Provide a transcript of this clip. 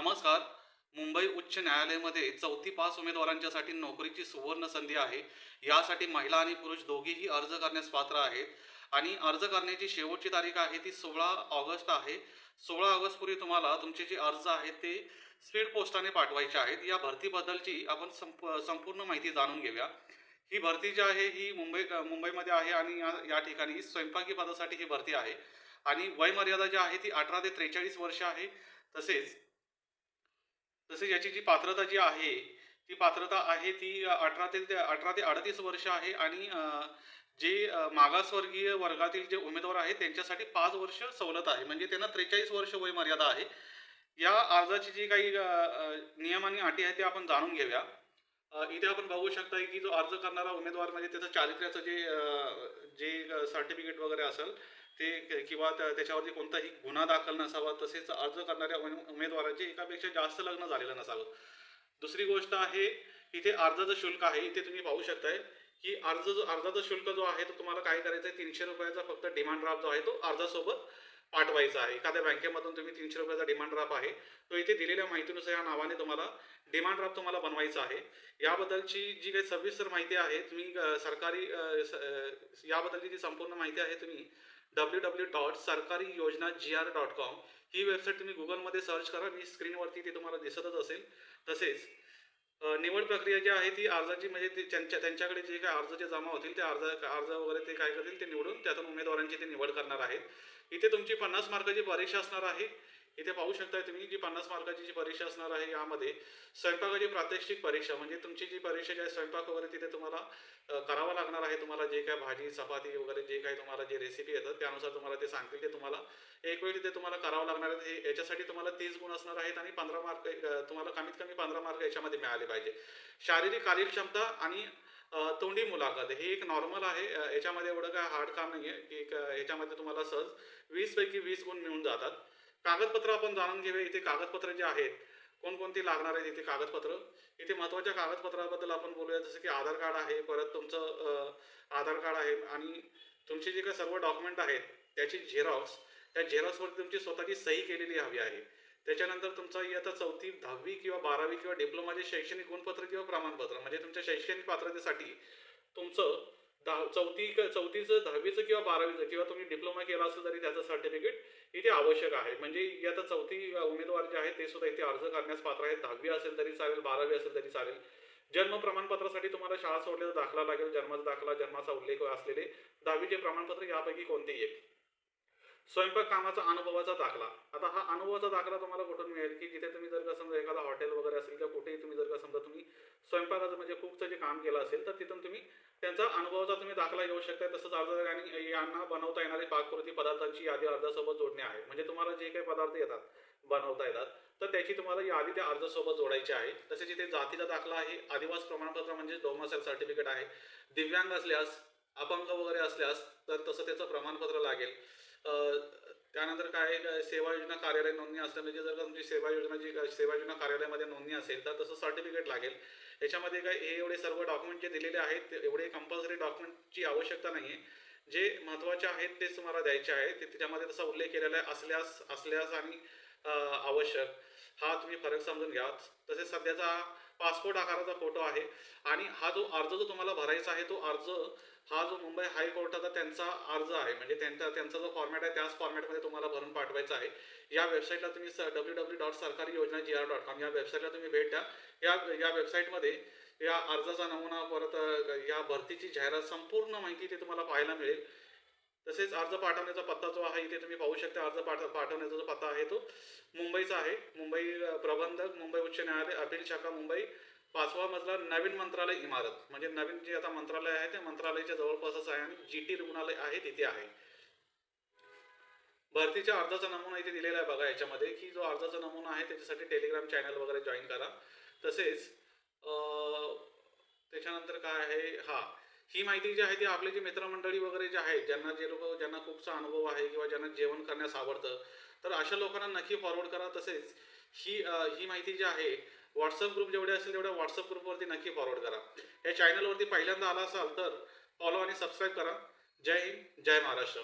नमस्कार. मुंबई उच्च न्यायालयामध्ये चौथी पाच उमेदवारांच्यासाठी नोकरीची सुवर्ण संधी आहे. यासाठी महिला आणि पुरुष दोघेही अर्ज करण्यास पात्र आहेत. आणि अर्ज करण्याची शेवटची तारीख आहे ती सोळा ऑगस्ट आहे. सोळा ऑगस्टपूर्वी तुम्हाला तुमचे जे अर्ज आहेत ते स्पीड पोस्टाने पाठवायचे आहेत. या भरतीबद्दलची आपण संप संपूर्ण माहिती जाणून घेऊया. ही भरती जी आहे ही मुंबई मुंबईमध्ये आहे आणि या या ठिकाणी स्वयंपाकी पदासाठी ही भरती आहे. आणि वयमर्यादा जी आहे ती अठरा ते त्रेचाळीस वर्ष आहे. तसेच तसेच याची जी पात्रता जी आहे ती पात्रता आहे ती अठरा ते अठरा ते अडतीस वर्ष आहे आणि जे मागासवर्गीय वर्गातील जे उमेदवार आहेत त्यांच्यासाठी पाच वर्ष सवलत आहे. म्हणजे त्यांना त्रेचाळीस वर्ष वयमर्यादा आहे. या अर्जाची जी काही नियम आणि अटी आहेत ते आपण जाणून घेऊया. इथे आपण बघू शकता की जो अर्ज करणारा उमेदवार म्हणजे त्याचं चारित्र्याचं जे जे सर्टिफिकेट वगैरे असेल ते किंवा त्याच्यावरती कोणताही गुन्हा दाखल नसावा तसेच अर्ज करणाऱ्या उमेदवारांचे एकापेक्षा जास्त लग्न झालेलं नसावं. दुसरी गोष्ट आहे इथे अर्जाचं शुल्क आहे. इथे तुम्ही पाहू शकताय की अर्ज जो अर्जाचा शुल्क जो आहे तो तुम्हाला काय करायचं आहे तीनशे रुपयाचा फक्त डिमांड ड्राफ्ट जो आहे तो अर्जासोबत पाठवायचा आहे. एखाद्या बँकेमधून तुम्ही तीनशे रुपयाचा डिमांड ड्राफ्ट आहे. तो इथे दिलेल्या माहितीनुसार या नावाने तुम्हाला डिमांड ड्राफ्ट तुम्हाला बनवायचा आहे. याबद्दलची जी काही सविस्तर माहिती आहे तुम्ही सरकारी याबद्दलची जी संपूर्ण माहिती आहे तुम्ही डब्ल्यू डब्ल्यू डॉट सरकारी योजना जी आर डॉट कॉम ही वेबसाईट तुम्ही गुगलमध्ये सर्च करा. मी स्क्रीनवरती ती तुम्हाला दिसतच असेल. तसेच निवड प्रक्रिया जी आहे ती अर्जाची म्हणजे ती त्यांच्या त्यांच्याकडे जे काही अर्ज जे जमा होतील ते अर्ज अर्ज वगैरे ते काय करतील ते निवडून त्यातून उमेदवारांची ते निवड करणार आहेत. इथे तुमची पन्नास मार्काची परीक्षा असणार आहे. इथे पाहू शकता तुम्ही जी पन्नास मार्काची जी परीक्षा असणार आहे यामध्ये स्वयंपाकाची प्रात्यक्षिक परीक्षा म्हणजे तुमची जी परीक्षा जी आहे स्वयंपाक वगैरे तिथे तुम्हाला करावा करावं लागणार आहे. तुम्हाला जे काय भाजी चपाती वगैरे जे काही तुम्हाला जे रेसिपी येतात त्यानुसार तुम्हाला ते सांगतील. ते तुम्हाला एक वेळ तिथे तुम्हाला करावं लागणार आहे. हे याच्यासाठी तुम्हाला तीस गुण असणार आहेत आणि पंधरा मार्क तुम्हाला कमीत कमी पंधरा मार्क याच्यामध्ये मिळाले पाहिजे. शारीरिक कार्यक्षमता आणि तोंडी मुलाखत. हे एक नॉर्मल आहे. याच्यामध्ये एवढं काय हार्ड काम नाही आहे की याच्यामध्ये तुम्हाला सहज वीसपैकी वीस गुण मिळून जातात. कागदपत्र आपण जाणून घेऊया. इथे कागदपत्र जे आहेत कोणकोणती लागणार आहेत इथे कागदपत्र? इथे महत्त्वाच्या कागदपत्राबद्दल आपण बोलूया. जसं की आधार कार्ड आहे परत तुमचं आधार कार्ड आहे आणि तुमचे जे काही सर्व डॉक्युमेंट आहेत त्याची झेरॉक्स त्या झेरॉक्सवरती तुमची स्वतःची सही केलेली हवी आहे. त्याच्यानंतर तुमचा इयत्ता चौथी दहावी किंवा बारावी किंवा डिप्लोमाचे शैक्षणिक गुणपत्र किंवा प्रमाणपत्र म्हणजे तुमच्या शैक्षणिक पात्रतेसाठी तुमचं दहा चौथी चौथीचं दहावीचं किंवा बारावीचं किंवा तुम्ही डिप्लोमा केला असेल तरी त्याचं सर्टिफिकेट इथे आवश्यक आहे. म्हणजे इयत्ता चौथी उमेदवार जे आहेत ते सुद्धा इथे अर्ज करण्यास पात्र आहेत. दहावी असेल तरी चालेल बारावी असेल तरी चालेल. जन्म प्रमाणपत्रासाठी तुम्हाला शाळा सोडलेला दाखला लागेल जन्माचा दाखला जन्माचा उल्लेख असलेले दहावीचे प्रमाणपत्र यापैकी कोणतेही एक स्वयंपाक कामाचा अनुभवाचा दाखला. आता हा अनुभवाचा दाखला तुम्हाला कुठून मिळेल की जिथे तुम्ही जर का समजा एखादा हॉटेल वगैरे असेल किंवा कुठेही तुम्ही जर का समजा तुम्ही स्वयंपाकाचं म्हणजे खूपचं जे काम केलं असेल तर तिथून तुम्ही त्यांचा अनुभवाचा तुम्ही दाखला घेऊ शकता. तसंच आणि यांना बनवता येणारे पाककृती पदार्थांची यादी अर्जासोबत जोडणे आहे. म्हणजे तुम्हाला जे काही पदार्थ येतात बनवता येतात तर त्याची तुम्हाला यादी त्या अर्जासोबत जोडायची आहे. तसेच इथे जातीचा दाखला आहे. आदिवास प्रमाणपत्र म्हणजे डोमासेल सर्टिफिकेट आहे. दिव्यांग असल्यास अपंग वगैरे असल्यास तर तसं त्याचं प्रमाणपत्र लागेल. त्यानंतर काय सेवा योजना कार्यालय नोंदणी असल्या म्हणजे जर का तुमची सेवा योजना जी सेवा योजना कार्यालयामध्ये नोंदणी असेल तर तसं सर्टिफिकेट लागेल. याच्यामध्ये काय हे एवढे सर्व डॉक्युमेंट जे दिलेले आहेत ते एवढे कंपल्सरी डॉक्युमेंटची आवश्यकता नाही आहे जे महत्त्वाचे आहेत तेच तुम्हाला द्यायचे आहे ते त्याच्यामध्ये तसा उल्लेख केलेला आहे असल्यास असल्यास आणि आवश्यक. हा तुम्ही फरक समजून घ्या. तसेच सध्याचा पासपोर्ट आकाराचा फोटो आहे आणि हा जो अर्ज जो तुम्हाला भरायचा आहे तो अर्ज हा जो मुंबई हायकोर्टाचा त्यांचा अर्ज आहे म्हणजे त्यांचा त्यांचा जो फॉर्मॅट आहे त्याच फॉर्मॅटमध्ये तुम्हाला भरून पाठवायचा आहे. या वेबसाईटला तुम्ही डब्ल्यू डब्ल्यू डॉट सरकारी योजना जी आर डॉट कॉम या वेबसाईटला तुम्ही भेट द्या. या या वेबसाईटमध्ये या अर्जाचा नमुना परत या भरतीची जाहिरात संपूर्ण माहिती ते तुम्हाला पाहायला मिळेल. तसेच अर्ज पाठवण्याचा पत्ता जो आहे इथे तुम्ही पाहू शकता. अर्ज पाठ पाठवण्याचा जो पत्ता आहे तो मुंबईचा आहे. मुंबई प्रबंधक मुंबई उच्च न्यायालय अपील शाखा मुंबई. पाचवा मजला नवीन मंत्रालय इमारत. म्हणजे नवीन जे आता मंत्रालय आहे ते मंत्रालयाच्या जवळपासच आहे आणि जी टी रुग्णालय आहे तिथे आहे. भरतीच्या अर्जाचा नमुना इथे दिलेला आहे बघा याच्यामध्ये की जो अर्जाचा नमुना आहे त्याच्यासाठी टेलिग्राम चॅनल वगैरे जॉईन करा. तसेच त्याच्यानंतर काय आहे? हा ही माहिती जी आहे ती आपले जे मित्रमंडळी वगैरे जे आहेत ज्यांना जे लोक ज्यांना खूपसा अनुभव आहे किंवा ज्यांना जेवण करण्यास आवडतं तर अशा लोकांना नक्की फॉरवर्ड करा. तसेच ही ही माहिती जी आहे व्हॉट्सअप ग्रुप जेवढे असेल तेवढ्या व्हॉट्सअप ग्रुपवरती नक्की फॉरवर्ड करा. या चॅनलवरती पहिल्यांदा आला असाल तर फॉलो आणि सबस्क्राईब करा. जय हिंद जय महाराष्ट्र.